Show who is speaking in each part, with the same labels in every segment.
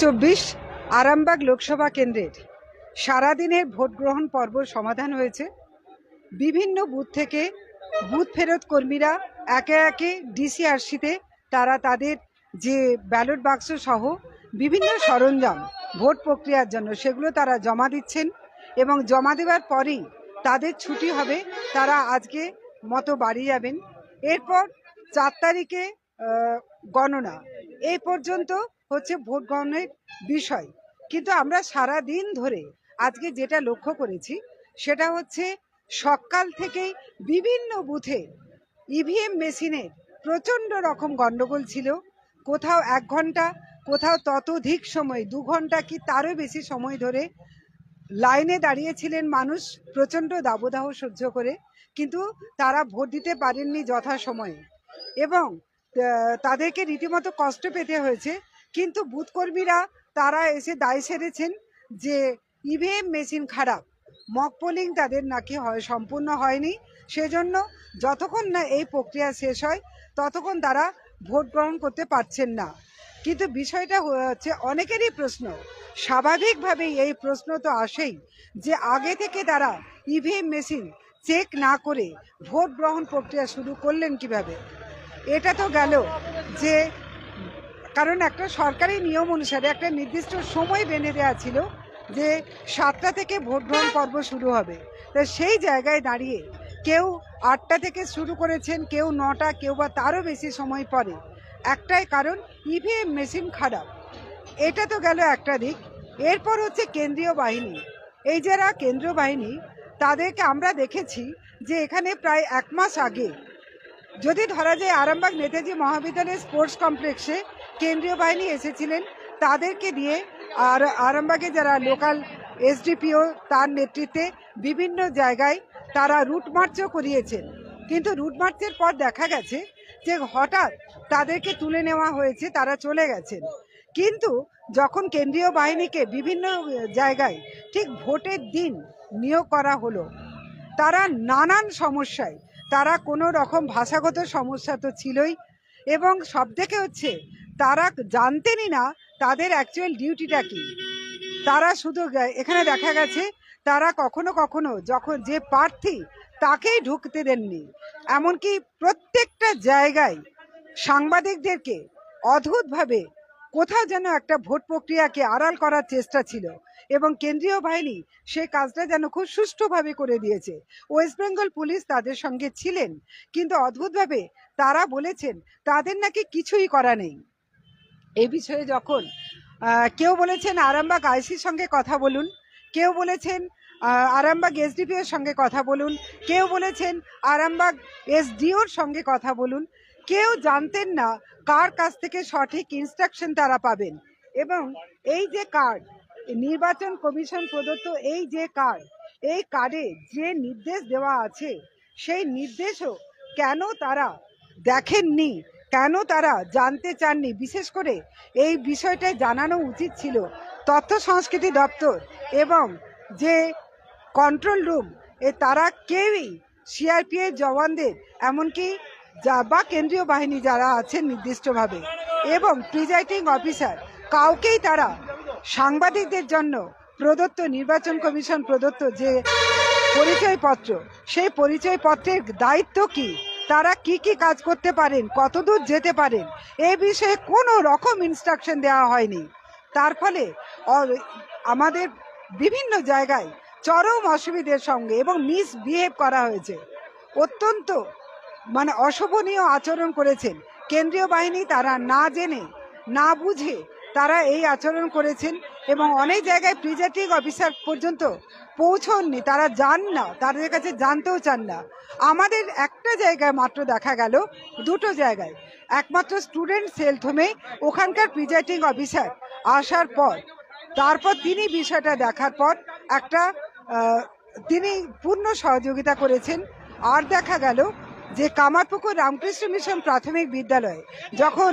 Speaker 1: চব্বিশ আরামবাগ লোকসভা কেন্দ্রের সারাদিনের ভোট গ্রহণ পর্ব সমাধান হয়েছে। বিভিন্ন বুথ থেকে বুথ ফেরত কর্মীরা একে একে ডিসিআরসিতে তারা তাদের যে ব্যালট বাক্স সহ বিভিন্ন সরঞ্জাম, ভোট প্রক্রিয়ার জন্য সেগুলো তারা জমা দিচ্ছেন এবং জমা দেওয়ার পরেই তাদের ছুটি হবে, তারা আজকে মতো বাড়ি যাবেন। এরপর চার তারিখে গণনা। এই পর্যন্ত হচ্ছে ভোট গ্রহণের বিষয়। কিন্তু আমরা সারা দিন ধরে আজকে যেটা লক্ষ্য করেছি, সেটা হচ্ছে সকাল থেকেই বিভিন্ন বুথে ইভিএম মেশিনের প্রচণ্ড রকম গণ্ডগোল ছিল। কোথাও এক ঘণ্টা কোথাও ততোধিক সময়, দু ঘণ্টা কি তারও বেশি সময় ধরে লাইনে দাঁড়িয়েছিলেন মানুষ প্রচণ্ড দাবদাহ সহ্য করে। কিন্তু তারা ভোট দিতে পারেননি যথাসময়ে। এবং তাদেরকে রীতিমতো কষ্ট পেতে হয়েছে। কিন্তু বুথ কর্মীরা তারা এসে দায় সেরেছেন যে ইভিএম মেশিন খারাপ, মক পোলিং তাদের নাকি হয়, সম্পূর্ণ হয়নি। সেজন্য যতক্ষণ না এই প্রক্রিয়া শেষ হয়, ততক্ষণ তারা ভোট গ্রহণ করতে পারছেন না। কিন্তু বিষয়টা হচ্ছে অনেকেরই প্রশ্ন। স্বাভাবিকভাবেই এই প্রশ্ন তো আসেই যে আগে থেকে তারা ইভিএম মেশিন চেক না করে ভোট গ্রহণ প্রক্রিয়া শুরু করলেন কীভাবে? এটা তো গেল যে কারণ একটা সরকারি নিয়ম অনুসারে একটা নির্দিষ্ট সময় বেঁধে দেওয়া ছিল যে সাতটা থেকে ভোট গ্রহণ পর্ব শুরু হবে। তা সেই জায়গায় দাঁড়িয়ে কেউ আটটা থেকে শুরু করেছেন, কেউ নটা, কেউ বা তারও বেশি সময় পরে। একটাই কারণ ইভিএম মেশিন খারাপ। এটা তো গেল একটা দিক। এরপর হচ্ছে কেন্দ্রীয় বাহিনী। এই যারা কেন্দ্রীয় বাহিনী, তাদেরকে আমরা দেখেছি যে এখানে প্রায় এক মাস আগে যদি ধরা যায় আরামবাগ নেতাজি মহাবিদ্যালয় স্পোর্টস কমপ্লেক্সে কেন্দ্রীয় বাহিনী এসেছিলেন তাদেরকে দিয়ে আর আরামবাগে যারা লোকাল এসডিপিও তার নেতৃত্বে বিভিন্ন জায়গায় তারা রুট মার্চও করিয়েছেন কিন্তু রুট মার্চের পর দেখা গেছে যে হঠাৎ তাদেরকে তুলে নেওয়া হয়েছে, তারা চলে গেছেন। কিন্তু যখন কেন্দ্রীয় বাহিনীকে বিভিন্ন জায়গায় ঠিক ভোটের দিন নিয়োগ করা হলো, তারা নানান সমস্যায়, তারা কোনো রকম ভাষাগত সমস্যা তো ছিলই এবং সব থেকে হচ্ছে তারা জানতেনই না তাদের অ্যাকচুয়াল ডিউটিটা কি। তারা শুধু, এখানে দেখা গেছে, তারা কখনো কখনো যখন যে প্রার্থী তাকেই ঢুকতে দেননি। এমনকি প্রত্যেকটা জায়গায় সাংবাদিকদেরকে অদ্ভুতভাবে কোথাও যেন একটা ভোট প্রক্রিয়াকে আড়াল করার চেষ্টা ছিল এবং কেন্দ্রীয় বাহিনী সেই কাজটা যেন খুব সুষ্ঠুভাবে করে দিয়েছে। ওয়েস্ট বেঙ্গল পুলিশ তাদের সঙ্গে ছিলেন, কিন্তু অদ্ভুতভাবে তারা বলেছেন, তাদের নাকি কিছুই করা নেই। এই বিষয়ে যখন কেউ বলেছেন আরামবাগ আইসির সঙ্গে কথা বলুন, কেউ বলেছেন আরামবাগ এসডিপিওর সঙ্গে কথা বলুন, কেউ বলেছেন আরামবাগ এসডিওর সঙ্গে কথা বলুন, কেউ জানতেন না কার কাছ থেকে সঠিক ইনস্ট্রাকশন তারা পাবেন। এবং এই যে কার্ড নির্বাচন কমিশন প্রদত্ত এই যে কার্ড এই কার্ডে যে নির্দেশ দেওয়া আছে, সেই নির্দেশও কেন তারা দেখেননি? কেন তারা জানতে চাননি? বিশেষ করে এই বিষয়টা জানানো উচিত ছিল। তথ্য সংস্কৃতি দপ্তর এবং যে কন্ট্রোল রুম এ তারা কেউই সিআরপিএফ জওয়ানদের, এমনকি যা বা কেন্দ্রীয় বাহিনী যারা আছেন নির্দিষ্টভাবে এবং প্রিজাইডিং অফিসার কাউকেই তারা সাংবাদিকদের জন্য প্রদত্ত নির্বাচন কমিশন প্রদত্ত যে পরিচয়পত্র, সেই পরিচয়পত্রের দায়িত্ব কি? তারা কি কি কাজ করতে পারেন, কতদূর যেতে পারেন, এ বিষয়ে কোনো রকম ইনস্ট্রাকশন দেওয়া হয়নি। তার ফলে আমাদের বিভিন্ন জায়গায় চরম অসুবিধের সঙ্গে এবং মিসবিহেভ করা হয়েছে। অত্যন্ত মানে অশোভনীয় আচরণ করেছেন। কেন্দ্রীয় বাহিনী তারা না জেনে, না বুঝে তারা এই আচরণ করেছেন। এবং অনেক জায়গায় প্রিজাইডিং অফিসার পর্যন্ত পৌঁছননি। তারা যান না, তাদের কাছে জানতেও চান না। আমাদের একটা জায়গায় মাত্র দেখা গেল, দুটো জায়গায়। একমাত্র স্টুডেন্ট সেল থমে ওখানকার প্রিজাইডিং অফিসার আসার পর, তারপর তিনি বিষয়টা দেখার পর একটা তিনি পূর্ণ সহযোগিতা করেছেন। আর দেখা গেল যে কামারপুকুর রামকৃষ্ণ মিশন প্রাথমিক বিদ্যালয়ে যখন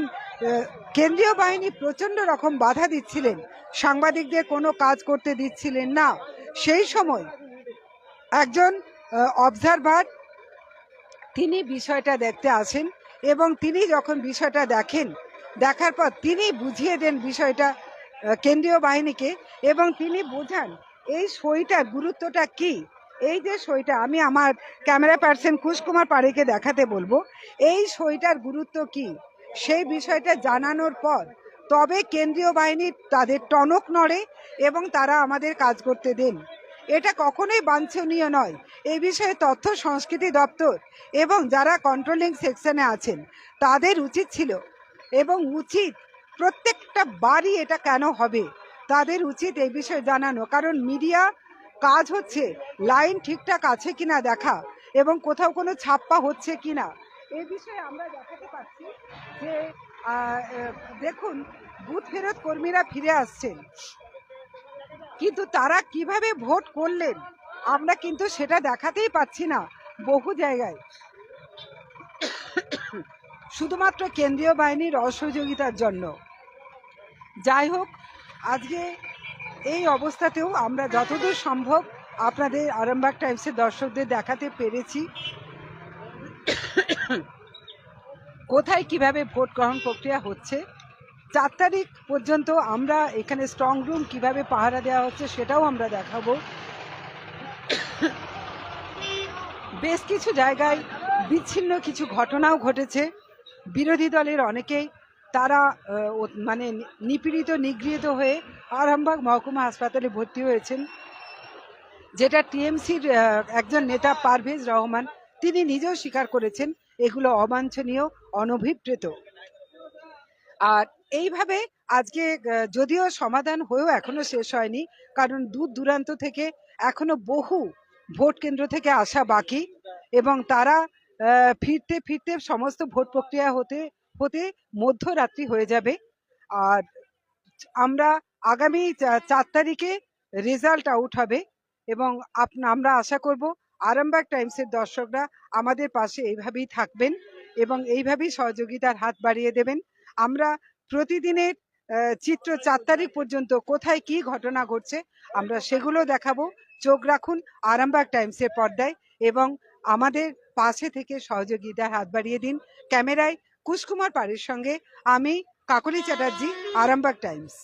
Speaker 1: কেন্দ্রীয় বাহিনী প্রচণ্ড রকম বাধা দিচ্ছিলেন। সাংবাদিকদের কোনো কাজ করতে দিচ্ছিলেন না। সেই সময় একজন অবজারভার তিনি বিষয়টা দেখতে আসেন এবং তিনি যখন বিষয়টা দেখেন, দেখার পর তিনি বুঝিয়ে দেন বিষয়টা কেন্দ্রীয় বাহিনীকে এবং তিনি বোঝান, এই সইটার গুরুত্বটা কি? এই যে সইটা আমি আমার ক্যামেরা পার্সন কুশকুমার পাড়েকে দেখাতে বলব, এই সইটার গুরুত্ব কি? সেই বিষয়টা জানানোর পর তবে কেন্দ্রীয় বাহিনী তাদের টনক নড়ে এবং তারা আমাদের কাজ করতে দেন। এটা কখনোই বাঞ্ছনীয় নয়। এই বিষয়ে তথ্য সংস্কৃতি দপ্তর এবং যারা কন্ট্রোলিং সেকশনে আছেন, তাদের উচিত ছিল এবং উচিত প্রত্যেকটা বাড়ি এটা কেন হবে, তাদের উচিত এই বিষয়ে জানানো। কারণ মিডিয়া কাজ হচ্ছে, লাইন ঠিকঠাক আছে কিনা দেখা এবং কোথাও কোনো ছাপ্পা হচ্ছে কিনা এই বিষয়ে আমরা দেখাতে পাচ্ছি যে দেখুন, বুথ ফেরত কর্মীরা ফিরে আসছেন। কিন্তু তারা কীভাবে ভোট করলেন, আমরা কিন্তু সেটা দেখাতেই পাচ্ছি না বহু জায়গায়। শুধুমাত্র কেন্দ্রীয় বাহিনীর অসহযোগিতার জন্য। যাই হোক, আজকে এই অবস্থাতেও আমরা যতদূর সম্ভব আপনাদের আরামবাগ টাইমসের দর্শকদের দেখাতে পেরেছি। কোথায় কীভাবে ভোট গ্রহণ প্রক্রিয়া হচ্ছে? চার তারিখ পর্যন্ত আমরা এখানে স্ট্রং রুম কীভাবে পাহারা দেওয়া হচ্ছে সেটাও আমরা দেখাবো। বেশ কিছু জায়গায় বিচ্ছিন্ন কিছু ঘটনাও ঘটেছে। বিরোধী দলের অনেকেই তারা মানে নিপীড়িত, নিগৃহীত হয়ে আরামবাগ মহকুমা হাসপাতালে ভর্তি হয়েছেন, যেটা টিএমসির একজন নেতা পারভেজ রহমান। তিনি নিজেও স্বীকার করেছেন এগুলো অবাঞ্ছনীয়, অনভিপ্রেত। আর এইভাবে আজকে যদিও সমাধান হয়েও এখনও শেষ হয়নি, কারণ দূর দূরান্ত থেকে এখনও বহু ভোট কেন্দ্র থেকে আসা বাকি এবং তারা ফিরতে ফিরতে সমস্ত ভোট প্রক্রিয়া হতে হতে মধ্যরাত্রি হয়ে যাবে। আর আমরা আগামী চার তারিখে রেজাল্ট আউট হবে এবং আমরা আশা করব আরামবাগ টাইমসের দর্শকরা আমাদের পাশে এইভাবেই থাকবেন এবং এইভাবেই সহযোগিতার হাত বাড়িয়ে দেবেন। আমরা প্রতিদিনের চিত্র চার তারিখ পর্যন্ত কোথায় কি ঘটনা ঘটছে, আমরা সেগুলো দেখাবো। চোখ রাখুন আরামবাগ টাইমসের পর্দায় এবং আমাদের পাশে থেকে সহযোগিতার হাত বাড়িয়ে দিন। ক্যামেরায় কুশকুমার পাড়ের সঙ্গে আমি কাকলি চ্যাটার্জি, আরামবাগ টাইমস।